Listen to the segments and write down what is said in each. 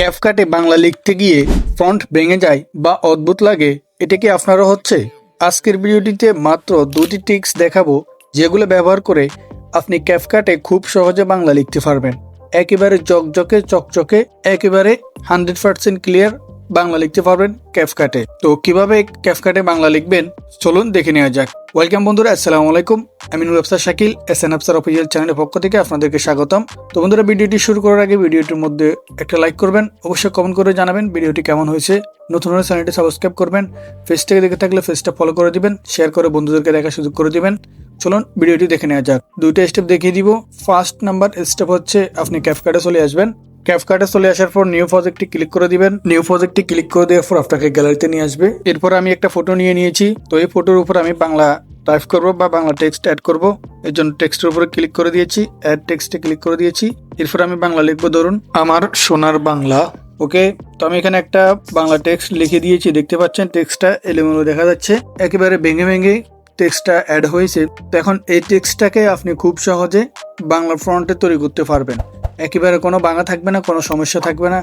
ক্যাফকাটে বাংলা লিখতে গিয়ে ফন্ট ভেঙে যায় বা অদ্ভুত লাগে, এটা কি আপনারও হচ্ছে? আজকের ভিডিওটিতে মাত্র দুটি টিক্স দেখাবো যেগুলো ব্যবহার করে আপনি ক্যাফকাটে খুব সহজে বাংলা লিখতে পারবেন। একেবারে জকজকে, চকচকে, একেবারে হান্ড্রেড পার্সেন্ট ক্লিয়ার বাংলা লিখতে পারবেন ক্যাফকাটে। তো কীভাবে ক্যাফকাটে বাংলা লিখবেন? চলুন দেখে নেওয়া যাক। ওয়েলকাম বন্ধুরা, আসসালামু আলাইকুম। আমি Nur Afsar Shakil S N Afsar official চ্যানেলের পক্ষ থেকে আপনাদেরকে স্বাগতম। তো বন্ধুরা, ভিডিওটি শুরু করার আগে ভিডিওটির মধ্যে একটা লাইক করবেন, অবশ্যই কমেন্ট করে জানাবেন ভিডিওটি কেমন হয়েছে। নতুন হলে চ্যানেলটি সাবস্ক্রাইব করবেন ফেস থেকে দেখে থাকলে ফেসটা ফলো করে দিবেন শেয়ার করে বন্ধুদেরকে দেখার সুযোগ করে দিবেন। চলুন ভিডিওটি দেখে নেওয়া যাক। দুইটা স্টেপ দেখিয়ে দিব। ফার্স্ট নাম্বার স্টেপ হচ্ছে আপনি ক্যাফকার্ডে চলে আসবেন। ক্যাফকার্ডে চলে আসার পর নিউ প্রজেক্টটি ক্লিক করে দিবেন। নিউ প্রজেক্টটি ক্লিক করে দেওয়ার পর আপনাকে গ্যালারিতে নিয়ে আসবে। এরপর আমি একটা ফটো নিয়ে নিয়েছি। তো এই ফটোর উপর আমি বাংলা টাইপ করব বা বাংলা টেক্সট অ্যাড করব। এর জন্য টেক্সটের উপরে ক্লিক করে দিয়েছি। অ্যাড টেক্সটে ক্লিক করে দিয়েছি। এরপর আমি বাংলা লিখব ধরুন, আমার সোনার বাংলা। ওকে তো আমি এখানে একটা বাংলা টেক্সট লিখে দিয়েছি। দেখতে পাচ্ছেন, টেক্সটটা এলোমেলো দেখা যাচ্ছে। একেবারে ভেঙে ভেঙে টেক্সটটা অ্যাড হয়েছে। তো এখন এই টেক্সটটাকে আপনি খুব সহজে বাংলা ফ্রন্টে তৈরি করতে পারবেন। একেবারে কোনো বাংলা থাকবে না, কোনো সমস্যা থাকবে না।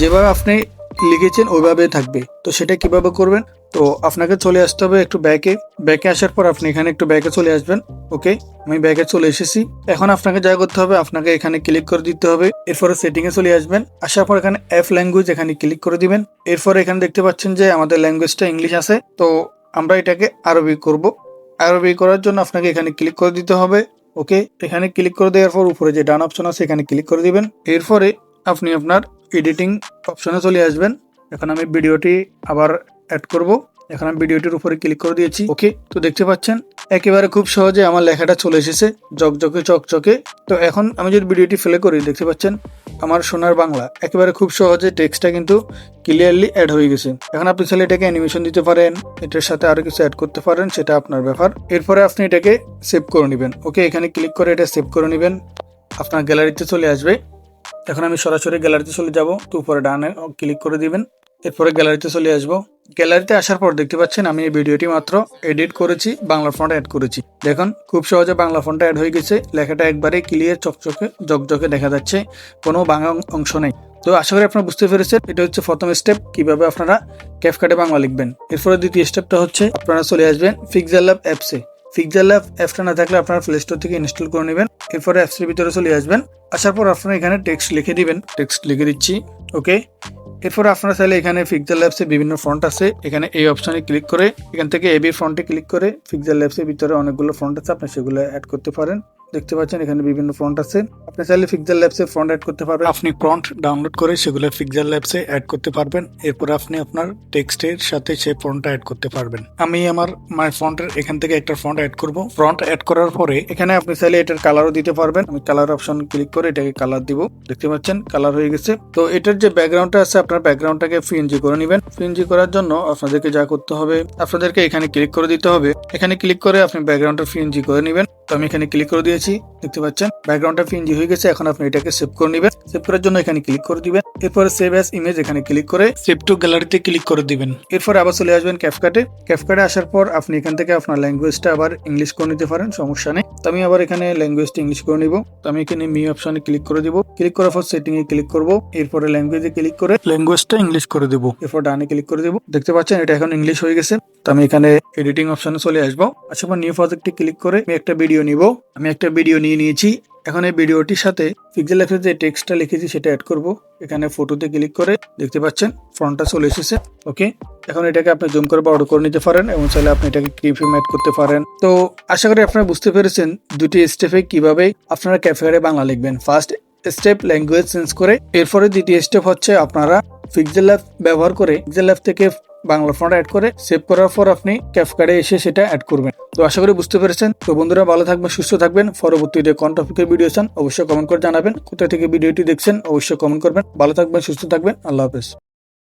যেভাবে আপনি লিখেছেন, ওইভাবে থাকবে। তো সেটা কীভাবে করবেন? তো আপনাকে চলে আসতে হবে একটু ব্যাকে ব্যাকে আসার পর আপনি এখানে একটু ব্যাকে চলে আসবেন ওকে আমি ব্যাকে চলে এসেছি। এখন আপনাকে যা করতে হবে, আপনাকে এখানে ক্লিক করে দিতে হবে। এরপরে সেটিং এ চলে আসবেন। আসার পর এখানে এফ ল্যাঙ্গুয়েজ এখানে ক্লিক করে দিবেন। এরপরে এখানে দেখতে পাচ্ছেন যে আমাদের ল্যাঙ্গুয়েজটা ইংলিশ আছে। তো আমরা এটাকে আরবি করব। আরবি করার জন্য আপনাকে এখানে ক্লিক করে দিতে হবে। ওকে, এখানে ক্লিক করে দেওয়ার পর উপরে যে ডান অপশন আছে, এখানে ক্লিক করে দিবেন। এরপরে আপনি আপনার এডিটিং অপশনে চলে আসবেন। এখন আমি ভিডিওটি আবার অ্যাড করব। এখন আমি ভিডিওটির উপরে ক্লিক করে দিয়েছি। ওকে, তো দেখতে পাচ্ছেন, একেবারে খুব সহজে আমার লেখাটা চলে এসেছে জকজকে চকচকে। তো এখন আমি যদি ভিডিওটি ফেলে করি, দেখতে পাচ্ছেন আমার সোনার বাংলা, একেবারে খুব সহজে টেক্সটটা কিন্তু ক্লিয়ারলি অ্যাড হয়ে গেছে। এখন আপনি চাইলে এটাকে অ্যানিমেশন দিতে পারেন, এটার সাথে আরও কিছু অ্যাড করতে পারেন, সেটা আপনার ব্যাপার। এরপরে আপনি এটাকে সেভ করে নেবেন। ওকে এখানে ক্লিক করে এটা সেভ করে নেবেন। আপনার গ্যালারিতে চলে আসবে। এখন আমি সরাসরি গ্যালারিতে চলে যাব। তো উপরে ডানে ক্লিক করে দিবেন। এরপরে গ্যালারিতে চলে আসব। গ্যালারিতে আসার পর দেখতে পাচ্ছেন আমি এই ভিডিওটি মাত্র এডিট করেছি, বাংলা ফন্ট অ্যাড করেছি। দেখুন, খুব সহজে বাংলা ফন্টটা অ্যাড হয়ে গেছে, লেখাটা একবারে ক্লিয়ার চকচকে জকজকে দেখা যাচ্ছে, কোনো বাংলা অংশ নেই। তো আশা করি আপনারা বুঝতে পেরেছেন, এটা হচ্ছে প্রথম স্টেপ কীভাবে আপনারা ক্যাফকাটে বাংলা লিখবেন। এরপরে দ্বিতীয় স্টেপটা হচ্ছে, আপনারা চলে আসবেন ফিক্সার ল্যাব অ্যাপসে ফিক্সার ল্যাব অ্যাপসটা না থাকলে আপনারা প্লে স্টোর থেকে ইনস্টল করে নেবেন, এরপরে অ্যাপসের ভিতরে চলে আসবেন। আসার পর আপনারা এখানে টেক্সট লিখে দিবেন টেক্সট লিখে দিচ্ছি ওকে এরপর আপনারা চাইলে এখানে ফিক্সার ল্যাবসে বিভিন্ন ফ্রন্ট আছে। এখানে এই অপশনে ক্লিক করে, এখান থেকে এবি ফ্রন্টে ক্লিক করে ফিক্সার ল্যাবসের ভিতরে অনেকগুলো ফ্রন্ট আছে, আপনি সেগুলো অ্যাড করতে পারেন। দেখতে পাচ্ছেন, এখানে বিভিন্ন ফ্রন্ট আছে। আপনি চাইলে ফিক্সার ল্যাবসে ফ্রন্ট অ্যাড করতে পারবেন। আপনি ফ্রন্ট ডাউনলোড করে সেগুলো ফিক্সার ল্যাবসে অ্যাড করতে পারবেন। এরপর আপনি আপনার টেক্সটের সাথে সেই ফ্রন্টটা অ্যাড করতে পারবেন। আমি আমার মাই ফ্রন্টের এখান থেকে একটা ফ্রন্ট অ্যাড করব। ফ্রন্ট অ্যাড করার পরে এখানে আপনি চাইলে এটার কালারও দিতে পারবেন। আমি কালার অপশন ক্লিক করে এটাকে কালার দিব। দেখতে পাচ্ছেন কালার হয়ে গেছে। তো এটার যে ব্যাকগ্রাউন্ডটা আছে, আপনার ব্যাকগ্রাউন্ডটাকে ফিএনজি করে নেবেন। ফিএনজি করার জন্য আপনাদেরকে যা করতে হবে, আপনাদেরকে এখানে ক্লিক করে দিতে হবে। এখানে ক্লিক করে আপনি ব্যাকগ্রাউন্ডটা ফিএনজি করে নেবেন। তো আমি এখানে ক্লিক করে দিয়েছি দেখতে পাচ্ছেন? ব্যাকগ্রাউন্ডটা পিএনজি হয়ে গেছে, এখন আপনি এটাকে সেভ করে নেবেন। সেভ করার জন্য এখানে ক্লিক করে দিবেন। এরপরে সেভ অ্যাজ ইমেজ এখানে ক্লিক করে সেভ টু গ্যালারিতে ক্লিক করে দিবেন। এরপর আবার চলে আসবেন ক্যাফকাটে ক্যাফকাটে আসার পর আপনি এখান থেকে আপনার ল্যাঙ্গুয়েজটা আবার ইংলিশ করে নিতে পারেন, সমস্যা নেই। তো আমি আবার এখানে ল্যাঙ্গুয়েজটা ইংলিশ করে নিব। তো আমি এখানে মি অপশনে ক্লিক করে দিব। ক্লিক করার পর সেটিং এ ক্লিক করব। এরপরে ল্যাঙ্গুয়েজে ক্লিক করে ল্যাঙ্গুয়েজটা ইংলিশ করে দেব। এরপর ডানে ক্লিক করে দেব। দেখতে পাচ্ছেন, এটা এখন ইংলিশ হয়ে গেছে। তো আমি এখানে এডিটিং অপশনে চলে আসব। আচ্ছা নিউ প্রজেক্টে ক্লিক করে আমি একটা ভিডিও নিব। আমি একটা ভিডিও নিয়ে নিয়েছি। এখন এই ভিডিওটির সাথে পিক্সেল অ্যাপে যে টেক্সটটা লিখেছি সেটা অ্যাড করব। এখানে ফটোতে ক্লিক করে দেখতে পাচ্ছেন ফ্রন্টটা চলে এসেছে। ওকে এখন এটাকে আপনি জুম করে বড় করে নিতে পারেন এবং চাইলে আপনি এটাকে ক্রিফিম অ্যাড করতে পারেন। তো আশা করি আপনারা বুঝতে পেরেছেন দুটি স্টেপে কীভাবে আপনারা ক্যাফেয়ারে বাংলা লিখবেন। ফার্স্ট স্টেপ ল্যাঙ্গুয়েজ চেঞ্জ করে, এরপরে দ্বিতীয় স্টেপ হচ্ছে আপনারা পিক্সেল অ্যাপ ব্যবহার করে পিক্সেল অ্যাপ থেকে বাংলা ফন্ট অ্যাড করে সেভ করার পর আপনি ক্যাফকার্ডে এসে সেটা অ্যাড করবেন। তো আশা করি বুঝতে পেরেছেন। তো বন্ধুরা, ভালো থাকবেন, সুস্থ থাকবেন। পরবর্তীতে কোন টপিকের ভিডিও চান, অবশ্যই কমেন্ট করে জানাবেন। কোথা থেকে ভিডিওটি দেখছেন, অবশ্যই কমেন্ট করবেন। ভালো থাকবেন, সুস্থ থাকবেন। আল্লাহ হাফেজ।